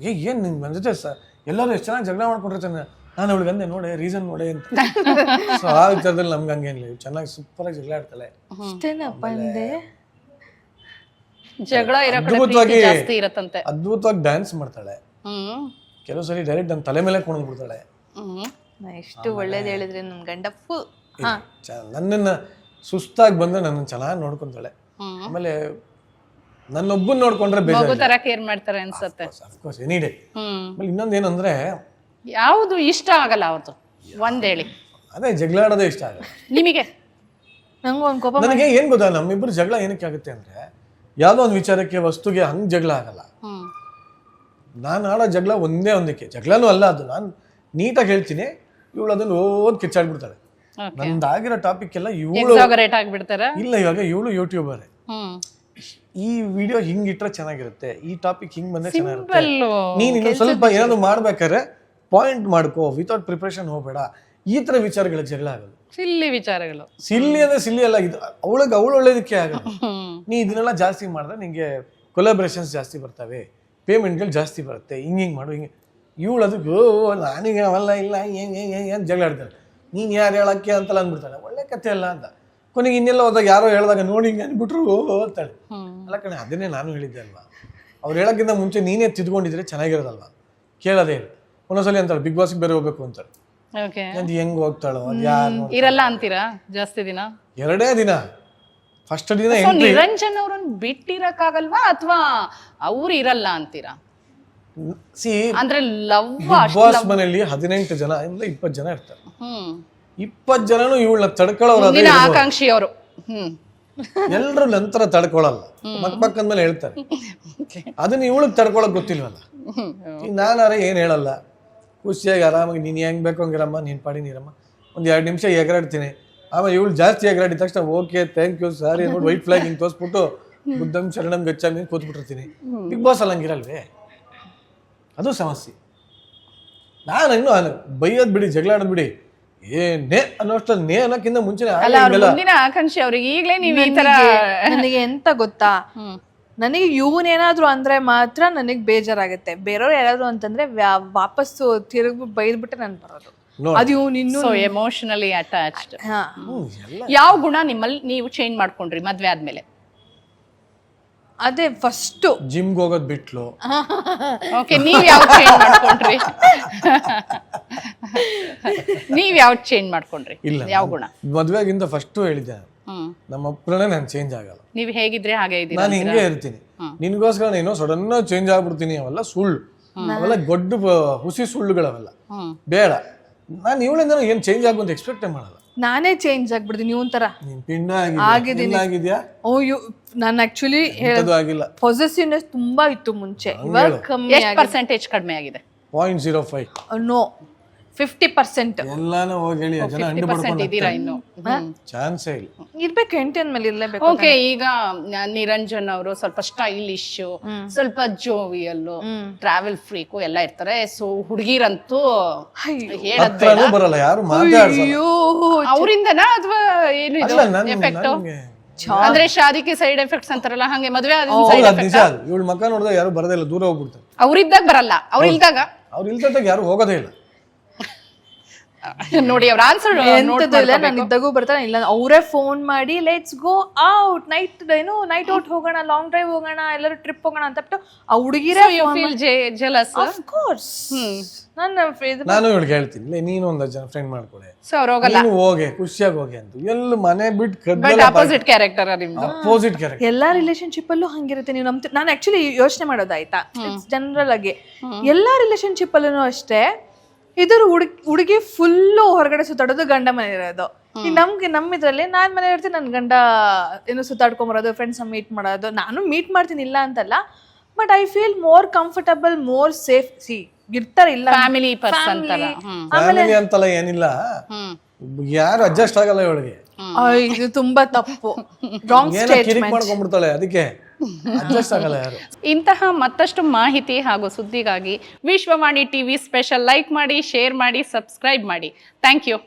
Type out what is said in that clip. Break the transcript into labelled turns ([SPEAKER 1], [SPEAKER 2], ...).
[SPEAKER 1] ಏ ಏನು ನಿನ್ ನನ್ನ ಜೊತೆ ಸ ಎಲ್ಲರೂ ಎಷ್ಟು ಚೆನ್ನಾಗಿ ಜಗಳ ಮಾಡ್ಕೊಂಡಿರ್ತಾನೆ ನಾನು ಅವಳಿಗೆ ಅಂದೆ ನೋಡೆ ರೀಸನ್ ನೋಡೆ ಅಂತ. ಸೊ ಆ ವಿಚಾರದಲ್ಲಿ ನಮ್ಗೆ ಹಂಗೇನಿಲ್ಲ ಚೆನ್ನಾಗಿ ಆಗಿ ಜಗಳ ಆಡ್ತಾಳೆ.
[SPEAKER 2] ಅಷ್ಟೇನಪ್ಪ
[SPEAKER 3] ಜಗಳ ಇರೋ ಕಡೆ
[SPEAKER 1] ಅದ್ಭುತವಾಗಿ-
[SPEAKER 3] ಪ್ರೀತಿ ಜಾಸ್ತಿ ಇರತ್ತಂತೆ.
[SPEAKER 1] ಅದ್ಭುತವಾಗಿ ಡ್ಯಾನ್ಸ್ ಮಾಡ್ತಾಳೆ.
[SPEAKER 3] ಹ್ಮ್.
[SPEAKER 1] ಕೆಲವು ಸರಿ ಡೈರೆಕ್ಟ್ ನನ್ನ ತಲೆ ಮೇಲೆ ಕೊಣ್ದು ಬಿಡ್ತಾಳೆ.
[SPEAKER 3] ಹ್ಮ್.
[SPEAKER 2] ನಾ ಎಷ್ಟು ಒಳ್ಳೇದು ಹೇಳಿದ್ರೆ ನನ್ನ ಗಂಡ ಫುಲ್
[SPEAKER 1] ಚ- ನನ್ನನ್ನ ಸುಸ್ತಾಗಿ ಬಂದ್ರೆ ನನ್ನನ್ನು ಚೆನ್ನಾಗಿ ನೋಡ್ಕೊಂತಾಳೆ.
[SPEAKER 3] ಹ್ಮ್.
[SPEAKER 1] ಆಮೇಲೆ ನನ್ನೊಬ್ಬನ್ ನೋಡ್ಕೊಂಡ್ರೆ
[SPEAKER 3] ಮಗು
[SPEAKER 1] ಬೇಜಾರು
[SPEAKER 3] ತರ ಕೇರ್ ಮಾಡ್ತಾರೆ ಅನ್ಸತ್ತೆ.
[SPEAKER 1] Of course any day
[SPEAKER 3] hmm.
[SPEAKER 1] ಆಮೇಲೆ ಇನ್ನೊಂದು ಏನಂದ್ರೆ
[SPEAKER 3] ಯಾವುದು ಇಷ್ಟ ಆಗಲ್ಲ ಅವತ್ತು? ಒಂದ್ ಹೇಳಿ.
[SPEAKER 1] ಅದೇ ಜಗಳ ಆಡೋದೇ ಇಷ್ಟ ಆಗಲ್ಲ.
[SPEAKER 3] ನಿಮಗೆ?
[SPEAKER 2] ನಂಗೂ ಒಂದ್ ಕೋಪ
[SPEAKER 1] ನನಗೆ ಏನ್ ಗೊತ್ತಾ ನಮ್ಮಿಬ್ಬರು ಜಗಳ ಏನಕ್ಕೆ ಆಗುತ್ತೆ ಅಂದ್ರೆ ಯಾವ್ದೋ ಒಂದು ವಿಚಾರಕ್ಕೆ ವಸ್ತುಗೆ ಹಂಗ್ ಜಗಳ ಆಗಲ್ಲ.
[SPEAKER 3] ಹ್ಮ್.
[SPEAKER 1] ನಾನು ಆಡೋ ಜಗಳ ಒಂದೇ ಒಂದಕ್ಕೆ. ಜಗಳನೂ ಅಲ್ಲ ಅದು. ನಾನು ನೀಟಾಗಿ ಹೇಳ್ತೀನಿ ಇವಳು ಅದನ್ನ ಓದ್ ಕಿಚ್ಚಾಡ್ಬಿಡ್ತಾಳೆ. ನಂದಾಗಿರೋ ಟಾಪಿಕ್ ಎಲ್ಲ ಇವಳು
[SPEAKER 3] ಎಕ್ಸಾಗರೇಟ್ ಆಗ್ಬಿಡ್ತಾರ?
[SPEAKER 1] ಇಲ್ಲ ಇವಾಗ ಇವಳು ಯೂಟ್ಯೂಬರ್
[SPEAKER 3] ಹ್ಮ್.
[SPEAKER 1] ಈ ವಿಡಿಯೋ ಹಿಂಗ್ ಇಟ್ರೆ ಚೆನ್ನಾಗಿರುತ್ತೆ. ಈ ಟಾಪಿಕ್ ಹಿಂಗ್ ಬಂದ್ರೆ ಚೆನ್ನಾಗಿರುತ್ತೆ. ನೀನ್ ಇನ್ನು ಸ್ವಲ್ಪ ಏನಾದ್ರು ಮಾಡ್ಬೇಕಾದ್ರೆ ಪಾಯಿಂಟ್ ಮಾಡ್ಕೋ ವಿತೌಟ್ ಪ್ರಿಪ್ರೇಷನ್ ಹೋಗ್ಬೇಡ. ಈ ತರ ವಿಚಾರಗಳ ಜಗಳ ಆಗಲ್ಲ
[SPEAKER 3] ಸಿಲ್ಲಿ ವಿಚಾರಗಳು.
[SPEAKER 1] ಸಿಲ್ಲಿ ಅಂದ್ರೆ ಸಿಲ್ಲಿ ಅಲ್ಲ ಇದು ಅವಳಿಗೆ ಅವಳು ಒಳ್ಳೇದಕ್ಕೆ ಆಗಲ್ಲ. ನೀ ಇದನ್ನೆಲ್ಲ ಜಾಸ್ತಿ ಮಾಡಿದ್ರೆ ನಿಂಗೆ ಕೊಲಾಬ್ರೇಷನ್ಸ್ ಜಾಸ್ತಿ ಬರ್ತವೆ. ಪೇಮೆಂಟ್ಗಳು ಜಾಸ್ತಿ ಬರುತ್ತೆ. ಹಿಂಗೆ ಹಿಂಗೆ ಮಾಡು ಹಿಂಗೆ ಇವಳು ಅದಕ್ಕೆ ಓ ನಾನೀಗ ಅವಲ್ಲ ಇಲ್ಲ ಏನ್ ಜಗಳ ಆಡ್ತಾಳೆ. ನೀನು ಯಾರು ಹೇಳಕ್ಕೆ ಅಂತಲ್ಲ ಅಂದ್ಬಿಡ್ತಾಳೆ. ಒಳ್ಳೆ ಕತೆ ಅಲ್ಲ ಅಂತ. ಕೊನೆಗೆ ಇನ್ನೆಲ್ಲ ಹೋದಾಗ ಯಾರೋ ಹೇಳಿದಾಗ ನೋಡಿ ಹಿಂಗೆ ಅಂದ್ಬಿಟ್ರು ಅಂತಾಳೆ. ಅಲ್ಲ ಕಣೆ ಅದನ್ನೇ ನಾನು ಹೇಳಿದ್ದೆ ಅಲ್ವಾ? ಅವ್ರು ಹೇಳೋಕ್ಕಿಂತ ಮುಂಚೆ ನೀನೇ ತಿದ್ಕೊಂಡಿದ್ರೆ ಚೆನ್ನಾಗಿರೋದಲ್ವಾ? ಕೇಳೋದೇ ಇಲ್ಲ. ಒಂದೊಂದ್ಸಲಿ ಅಂತಾಳೆ ಬಿಗ್ ಬಾಸ್ಗೆ ಬೇರೆ ಹೋಗ್ಬೇಕು ಅಂತಾಳೆ.
[SPEAKER 3] ಓಕೆ.
[SPEAKER 1] ಅದು ಹೆಂಗ್ ಹೋಗ್ತಾಳೋ ಅದು ಯಾರು
[SPEAKER 3] ಇರಲ್ಲ ಅಂತೀರಾ ಜಾಸ್ತಿ ದಿನ?
[SPEAKER 1] ಎರಡೇ ದಿನ. ಫಸ್ಟ್ ದಿನ
[SPEAKER 3] ಸೊ
[SPEAKER 1] ಎಂಟ್ರಿ
[SPEAKER 3] ನಿರಂಜನ್ ಅವ್ರನ್ನ ಬಿಟ್ಟಿರಕ್ಕಾಗಲ್ವಾ ಅಥವಾ ಅವ್ರು ಇರಲ್ಲ ಅಂತೀರಾ?
[SPEAKER 1] ಸಿ
[SPEAKER 3] ಅಂದ್ರೆ ಲವ್
[SPEAKER 1] ಬಿಗ್ ಬಾಸ್ ಮನೆಯಲ್ಲಿ ಹದಿನೆಂಟು ಜನ ಇಂದ ಇಪ್ಪತ್ತು ಜನ ಇರ್ತಾರೆ.
[SPEAKER 3] ಹ್ಮ್.
[SPEAKER 1] ಇಪ್ಪತ್ತು ಜನನು ಇವಳನ್ನ ತಡ್ಕೊಳ್ಳೋರು
[SPEAKER 3] ಮುಂದಿನ ಆಕಾಂಕ್ಷಿ ಅವರು ಹ್ಮ್.
[SPEAKER 1] ಎಲ್ಲರೂ ನಂತರ ತಡ್ಕೊಳಲ್ಲ ಮಕ್ ಹೇಳ್ತಾರೆ. ಅದನ್ನ ಇವಳಿಗೆ ತಡ್ಕೊಳಕ್ ಗೊತ್ತಿಲ್ವಲ್ಲ?
[SPEAKER 3] ನಾನು
[SPEAKER 1] ಈಗ ನಾನಾರ ಏನು ಹೇಳಲ್ಲ. ಖುಷಿಯಾಗಿ ಆರಾಮಾಗಿ ನೀನು ಹೆಂಗ್ ಬೇಕು ಹಂಗಿರಮ್ಮ ನೀನ್ ಪಾಡಿ ನೀರಮ್ಮ. ಒಂದ್ ಎರಡು ನಿಮಿಷ ಎಗರಾಡ್ತೀನಿ. ಆಮೇಲೆ ಇವಳು ಜಾಸ್ತಿ ಎಗರಾಡಿದ ತಕ್ಷಣ ಓಕೆ ಥ್ಯಾಂಕ್ ಯು ಸಾರಿ ನೋಡಿ ವೈಟ್ ಫ್ಲಾಗ್ ಹಿಂಗೆ ತೋರಿಸ್ಬಿಟ್ಟು ಬುದ್ಧಂ ಶರಣಂ ಗಚ್ಚಾಮಿ ಕೂತ್ಬಿಟ್ಟಿರ್ತೀನಿ. ಬಿಗ್ ಬಾಸ್ ಅಲ್ಲ ಹಂಗಿರಲ್ವೇ? ಅದು ಸಮಸ್ಯೆ. ನಾನು ಇನ್ನು ಬೈಯೋದ್ ಬಿಡಿ ಜಗಳ ಆಡೋದ್ ಬಿಡಿ. ಏ ನೇ ಅನ್ನೋಷ್ಟು ನೇ ಅನ್ನೋಕ್ಕಿಂತ ಮುಂಚೆನೆ
[SPEAKER 3] ಅಲ್ಲ ಅವ್ರ ಮುಂದಿನ ಆಕಾಂಕ್ಷಿ ಅವ್ರಿಗೆ ಈಗಲೇ ನೀವು ಈ ತರ
[SPEAKER 2] ನನಗೆ- ನನಗೆ ಎಂತ ಗೊತ್ತಾ. ನನಗೆ ಇವನೇನಾದ್ರು ಅಂದ್ರೆ ಮಾತ್ರ ನನಗೆ ಬೇಜಾರಾಗುತ್ತೆ. ಬೇರೆಯವ್ರು ಯಾರಾದ್ರು ಅಂತಂದ್ರೆ ವ್ಯಾ- ವಾಪಸ್ಸು ತಿರುಗಿ ಬೈದ್ಬಿಟ್ಟೆ ನಾನು ಬರೋದು.
[SPEAKER 1] ನೋಡಿ.
[SPEAKER 2] ಅದು ಇವ್ನು ಇನ್ನು
[SPEAKER 3] ಸೊ ಎಮೋಷನಲಿ ಅಟ್ಯಾಚ್ಡ್
[SPEAKER 2] ಹಾ.
[SPEAKER 1] ಹ್ಮ್, ಎಲ್ಲ.
[SPEAKER 3] ಯಾವ ಗುಣ ನಿಮ್ಮಲ್ಲಿ ನೀವು ಚೇಂಜ್ ಮಾಡ್ಕೊಂಡ್ರಿ ಮದ್ವೆ ಆದ್ಮೇಲೆ?
[SPEAKER 2] ಅದೇ ಫಸ್ಟು
[SPEAKER 1] ಜಿಮ್ಗೆ ಹೋಗೋದ್ ಬಿಟ್ಲು.
[SPEAKER 3] ಓಕೆ ನೀವ್ ಯಾವ ಚೇಂಜ್ ಮಾಡ್ಕೊಂಡ್ರಿ? ನೀವ್ ಯಾವ ಚೇಂಜ್ ಮಾಡ್ಕೊಂಡ್ರಿ?
[SPEAKER 1] ಇಲ್ಲ
[SPEAKER 3] ಯಾವ ಗುಣ?
[SPEAKER 1] ಮದ್ವೆಗಿಂತ ಫಸ್ಟ್ ಹೇಳಿದ್ದೆ. ನಮ್ಮ ಅಪ್ಪನೇ ನಾನು ಚೇಂಜ್ ಆಗಲ್ಲ.
[SPEAKER 3] ನೀವ್ ಹೇಗಿದ್ರೆ ಹಾಗೆ ಇದ್ದೀರಾ
[SPEAKER 1] ನಾನು ಹಿಂಗೆ ಇರ್ತೀನಿ. ನಿನ್ಗೋಸ್ಕರ ಏನೋ ಸಡನ್ ಚೇಂಜ್ ಆಗ್ಬಿಡ್ತೀನಿ ಅವೆಲ್ಲ ಸುಳ್ಳು. ಅವೆಲ್ಲ ದೊಡ್ಡ ಹುಸಿ ಸುಳ್ಳುಗಳವೆಲ್ಲ. ಬೇಡ. ನಾನು ಇವಳಿಂದ ಏನು ಚೇಂಜ್ ಆಗುವಂತ ಎಕ್ಸ್ಪೆಕ್ಟ್ ಮಾಡಲ್ಲ.
[SPEAKER 2] ನಾನೇ ಚೇಂಜ್ ಆಗ್ಬಿಡ್ತೀನಿ ನೀವು ತರ
[SPEAKER 1] ನೀನ್ ಪಿಂಡ ಆಗಿದ್ಯಾ? ಆಗಿದ್ಯಾ?
[SPEAKER 2] ಓ ಯು ನಾನು ಆಕ್ಚುಲಿ
[SPEAKER 1] ಆಗಿಲ್ಲ.
[SPEAKER 2] ಪೊಸೆಸಿವ್ನೆಸ್ ತುಂಬಾ ಇತ್ತು ಮುಂಚೆ. ಇವಾಗ ಕಮ್ಮಿ
[SPEAKER 3] ಪರ್ಸೆಂಟೇಜ್ ಕಡಿಮೆ ಆಗಿದೆ?
[SPEAKER 1] Point zero five
[SPEAKER 2] no. Fifty percent
[SPEAKER 1] ಎಲ್ಲಾನು ಹೋಗಿ ಹೇಳಿ ಜನ ಅಂಡು
[SPEAKER 3] ಪರ್ಸೆಂಟ್ ಇದ್ದೀರಾ ಇನ್ನು?
[SPEAKER 1] ಚಾನ್ಸೇ ಇಲ್ಲ.
[SPEAKER 2] ಇರ್ಬೇಕು ಹೆಂಡತಿ ಅಂದ್ಮೇಲೆ ಇರ್ಲೇಬೇಕು
[SPEAKER 3] ಓಕೆ ಈಗ ನ- ನಿರಂಜನ್ ಅವರು ಸ್ವಲ್ಪ ಸ್ಟೈಲಿಶ್ ಸ್ವಲ್ಪ ಜೋವಿಯಲ್ ಟ್ರಾವೆಲ್ ಫ್ರೀಕು ಎಲ್ಲ ಇರ್ತಾರೆ. ಸೊ ಹುಡುಗಿರಂತೂ ಹೇಳದ್
[SPEAKER 1] ಹತ್ರನೂ ಬರಲ್ಲ ಯಾರು ಮಾತಾಡ್ಸಲ್ಲ.
[SPEAKER 2] ಅಯ್ಯೋ.
[SPEAKER 3] ಅವರಿಂದನಾ ಅಥವಾ ಏನು ಇದು
[SPEAKER 1] ಅಲ್ಲ ನನ್
[SPEAKER 3] ಎಫೆಕ್ಟ್
[SPEAKER 1] ನನ್ಗೆ
[SPEAKER 3] ಅಂದ್ರೆ ಶಾದಿಗೆ ಸೈಡ್ ಎಫೆಕ್ಟ್ಸ್ ಅಂತಾರಲ್ಲ ಹಂಗೆ ಮದುವೆ ಆದ
[SPEAKER 1] ಹೌದು ಅದು ನಿಜ. ಅದು ಇವಳು ಮಕ್ಕ ನೋಡಿದ್ರೆ ಯಾರು ಬರದೇ ಇಲ್ಲ ದೂರ ಹೋಗ್ಬಿಡ್ತಾರೆ.
[SPEAKER 3] ಅವ್ರಿದ್ದಾಗ ಬರಲ್ಲ ಅವ್ರ ಇಲ್ದಾಗ
[SPEAKER 1] ಅವ್ರು ಇಲ್ದಾಗ ಯಾರು ಹೋಗೋದೇ ಇಲ್ಲ.
[SPEAKER 3] ನೋಡಿ ಅವ್ರ ಆನ್ಸರ್
[SPEAKER 2] ಇಲ್ಲ ನಾನು ಇದ್ದಾಗೂ ಬರ್ತಾನೆ ಇಲ್ಲ. ಅವರೇ ಫೋನ್ ಮಾಡಿ ಲೆಟ್ಸ್ ಗೋ ಔಟ್ ನೈಟ್ ಏನು ನೈಟ್ ಔಟ್ ಹೋಗೋಣ ಲಾಂಗ್ ಡ್ರೈವ್ ಹೋಗೋಣ ಎಲ್ಲರೂ ಟ್ರಿಪ್ ಹೋಗೋಣ ಅಂತ ಬಿಟ್ಟು ಆ ಹುಡುಗಿರೇ
[SPEAKER 3] ಯು ಫೀಲ್ ಜೆಲಸ್
[SPEAKER 2] ಕೋರ್ಸ್ ನಾನು
[SPEAKER 1] ನಾನು ಇವಳಿಗೆ ಹೇಳ್ತೀನಿ ಲೇ, ನೀನು ಒಂದು ಜನ ಫ್ರೆಂಡ್ ಮಾಡ್ಕೊಳ್ಳಿ
[SPEAKER 3] ಸೊ ಅವ್ರು ಹೋಗಲ್ಲ?
[SPEAKER 1] ನೀನು ಹೋಗೆ ಖುಷಿಯಾಗಿ ಹೋಗಿ ಅಂತ. ಎಲ್ಲ ಮನೆ ಬಿಟ್ಟು
[SPEAKER 3] ಬಟ್
[SPEAKER 1] ಕದ್ದಲ್ಲ
[SPEAKER 3] ಅಪೋಸಿಟ್ ಕ್ಯಾರೆಕ್ಟರ್ ನಿಮ್ದು?
[SPEAKER 1] ಅಪೋಸಿಟ್ ಕ್ಯಾರೆಕ್ಟರ್
[SPEAKER 2] ಎಲ್ಲಾ ರಿಲೇಶನ್ಶಿಪ್ ಅಲ್ಲೂ ಹಂಗಿರುತ್ತೆ. ನೀವು ನಮ್ತಿ ನಾನು ಆಕ್ಚುಲಿ ಯೋಚನೆ ಮಾಡೋದಾಯ್ತಾ ಜನರಲ್ ಆಗಿ. ಎಲ್ಲಾ ರಿಲೇಶನ್ಶಿಪ್ ಅಲ್ಲೂ ಅಷ್ಟೇ ಇದ್ರ ಹುಡುಗಿ ಹುಡುಗಿ ಫುಲ್ಲು ಹೊರಗಡೆ ಸುತ್ತಾಡೋದು ಗಂಡ ಮನೆ ಇರೋದು. ಈ ನಮ್ಗೆ ನಮ್ಮ ಇದ್ರಲ್ಲಿ ನಾನ್ ಮನೆ ಇರ್ತೀನಿ ನನ್ನ ಗಂಡ ಏನು ಸುತ್ತಾಡ್ಕೊಂಬರೋದು ಫ್ರೆಂಡ್ಸ್ ಮೀಟ್ ಮಾಡೋದು. ನಾನು ಮೀಟ್ ಮಾಡ್ತೀನಿ ಇಲ್ಲ ಅಂತಲ್ಲ but I feel more comfortable more safe C ಇರ್ತಾರೆ ಇಲ್ಲ.
[SPEAKER 3] ಫ್ಯಾಮಿಲಿ ಪರ್ಸನ್
[SPEAKER 1] ಫ್ಯಾಮಿಲಿ ಅಂತಲ್ಲ ಏನಿಲ್ಲ. ಯಾರು ಅಡ್ಜಸ್ಟ್ ಆಗಲ್ಲ ಇವಳಿಗೆ.
[SPEAKER 2] ಇದು ತುಂಬಾ ತಪ್ಪು. ರಾಂಗ್
[SPEAKER 1] ಸ್ಟೇಟ್ಮೆಂಟ್ ಮಾಡ್ಕೊಂಡ್ಬಿಡ್ತಾಳೆ ಅದಕ್ಕೆ.
[SPEAKER 3] ಇಂತಹ ಮತ್ತಷ್ಟು ಮಾಹಿತಿ ಹಾಗೂ ಸುದ್ದಿಗಾಗಿ ವಿಶ್ವವಾಣಿ ಟಿವಿ ಸ್ಪೆಷಲ್ ಲೈಕ್ ಮಾಡಿ, ಶೇರ್ ಮಾಡಿ, ಸಬ್ಸ್ಕ್ರೈಬ್ ಮಾಡಿ. Thank you.